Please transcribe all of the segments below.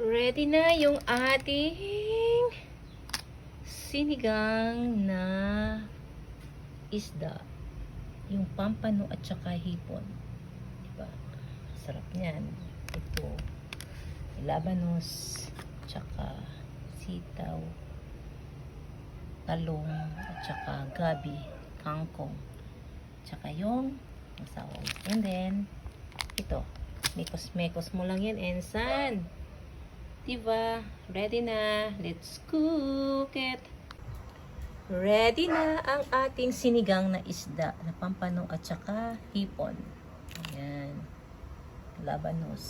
Ready na yung ating sinigang na isda. Yung pampano at saka hipon. Diba? Sarap niyan. Ito. Labanos. Tsaka sitaw. Talong. At saka gabi. Kangkong. Tsaka yung masawag. And then, ito. Mekos-mekos mo lang yan, Ensan. Diba? Ready na. Let's cook it. Ready na ang ating sinigang na isda na pampano at saka hipon. Ayan. Labanos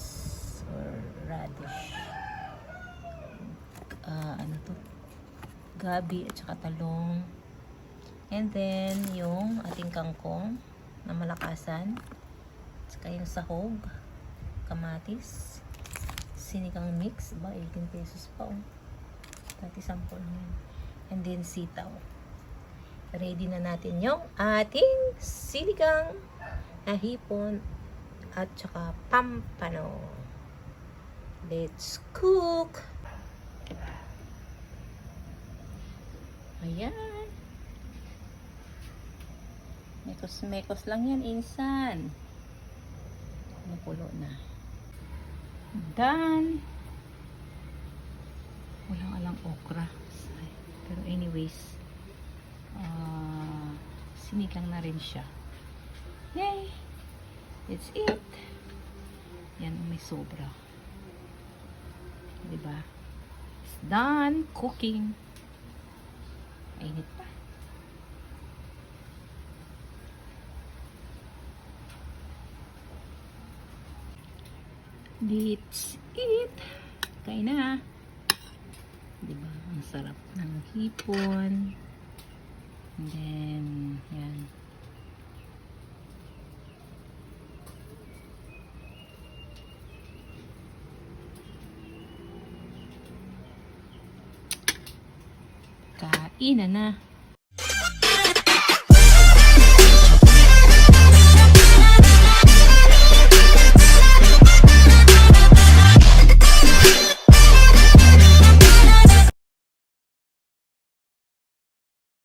or radish. Ah, ano to? Gabi at saka talong. And then, yung ating kangkong na malakasan. At saka yung sahog. Kamatis. Sinigang mix. Ba, 18 pesos pa oh. Dati sample na yun. And then sitaw. Ready na natin yung ating sinigang na hipon at saka pampano. Let's cook! Ayan. Mekos-mekos lang yan, insan. Napulo na. Done! Walang alang okra. Pero anyways, ah sinigang na rin siya. Yay! It's it! Yan, may sobra. Diba? It's done cooking. Mainit pa. That's it. Kain na. Diba? Ang sarap ng hipon. And then, yan. Kain na na.